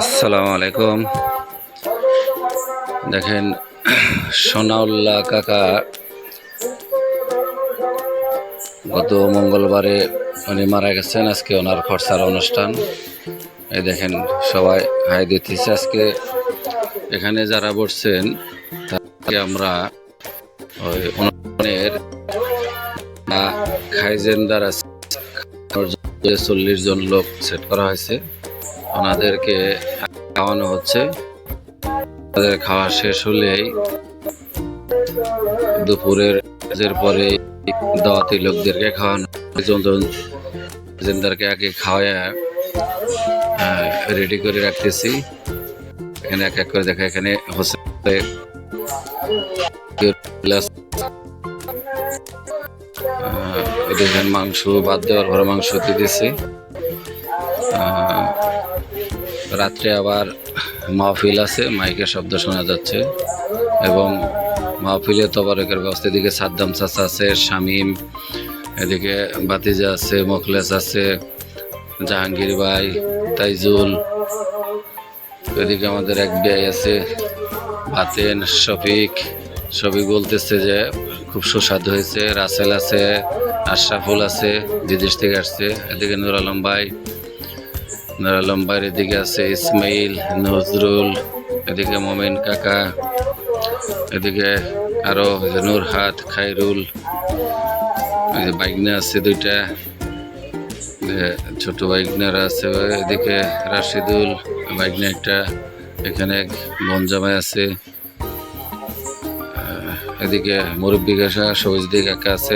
আসসালামু আলাইকুম। দেখেন, সোনাউল্লাহ কাকা গত মঙ্গলবারে উনি মারা গেছেন, আজকে ওনার খরচার অনুষ্ঠান। এই দেখেন, সবাই হাই দিতেছে। আজকে এখানে যারা বসছেন তাকে আমরা ওই অনুষ্ঠানের খাইজেন দ্বারা চল্লিশ জন লোক সেট করা হয়েছে। ওনাদেরকে খাওয়ানো হচ্ছে। তাদের খাওয়া শেষ হলেই দুপুরের পরে দাওয়াতি লোকদেরকে খাওয়ানো জনদেরকে আগে খাওয়ায় রেডি করে রাখতেছি। এখানে এক এক করে দেখা, এখানে হোসেন মাংস বাদ দেওয়ার পরে মাংস দিতেছি। রাত্রে আবার মাহফিল আছে, মাইকের শব্দ শোনা যাচ্ছে এবং মাহফিলে তবরকের ব্যবস্থা, এদিকে সাদ্দাম চাচা আছে, শামীম, এদিকে বাতিজা আছে, মোখলেস আছে, জাহাঙ্গীর ভাই, তাইজুল, এদিকে আমাদের এক ব্যয় আছে, বাতেন, শফিক শফিক বলতেছে যে খুব সুস্বাদু হয়েছে, রাসেল আছে, আশরাফুল আছে বিদেশ থেকে আসছে, এদিকে নুর আলম ভাই নুর ভাইয়ের এদিকে আছে ইসমাইল, নজরুল, এদিকে মোমেন কাকা, এদিকে আরও নূরহাত খাইরুল এই বাইকনা আছে দুইটা ছোট বাইকনার আছে, এদিকে রাশিদুল বাইকনা একটা, এখানে এক বনজামাই আছে। এদিকে মুরব্বী কাকা, সবুজ দিকে কাকা আছে।